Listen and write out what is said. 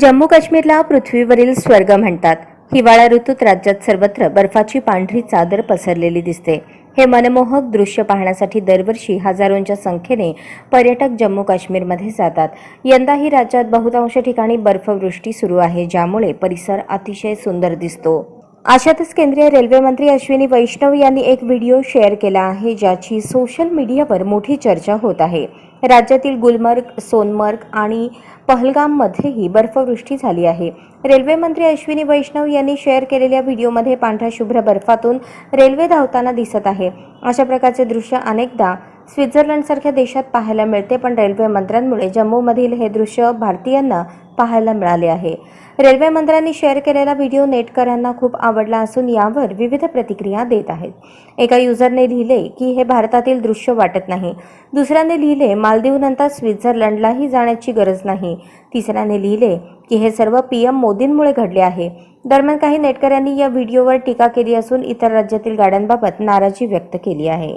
जम्मू काश्मीरला पृथ्वीवरील स्वर्ग म्हणतात. हिवाळा ऋतूत राज्यात सर्वत्र बर्फाची पांढरी चादर पसरलेली दिसते. हे मनमोहक दृश्य पाहण्यासाठी दरवर्षी हजारोंच्या संख्येने पर्यटक जम्मू काश्मीरमध्ये जातात. यंदाही राज्यात बहुतांश ठिकाणी बर्फवृष्टी सुरू आहे ज्यामुळे परिसर अतिशय सुंदर दिसतो. अशातच केंद्रीय रेल्वे मंत्री अश्विनी वैष्णव यांनी एक व्हिडिओ शेअर केला आहे ज्याची सोशल मीडियावर मोठी चर्चा होत आहे. राज्यातील गुलमर्ग सोनमर्ग आणि पहलगाममध्येही बर्फवृष्टी झाली आहे. रेल्वे मंत्री अश्विनी वैष्णव यांनी शेअर केलेल्या व्हिडिओमध्ये पांढऱ्या शुभ्र बर्फातून रेल्वे धावताना दिसत आहे. अशा प्रकारचे दृश्य अनेकदा स्वित्झर्लंडसारख्या देशात पाहायला मिळते पण रेल्वे मंत्र्यांमुळे जम्मूमधील हे दृश्य भारतीयांना पाहायला मिळाले आहे. रेल्वे मंत्र्यांनी शेअर केलेला व्हिडिओ नेटकऱ्यांना खूप आवडला असून यावर विविध प्रतिक्रिया देत आहेत. एका युजरने लिहिले की हे भारतातील दृश्य वाटत नाही. दुसऱ्याने लिहिले मालदीवनंतर स्वित्झर्लंडलाही जाण्याची गरज नाही. तिसऱ्याने लिहिले की हे सर्व पी एम मोदींमुळे घडले आहे. दरम्यान काही नेटकऱ्यांनी या व्हिडिओवर टीका केली असून इतर राज्यातील गाड्यांबाबत नाराजी व्यक्त केली आहे.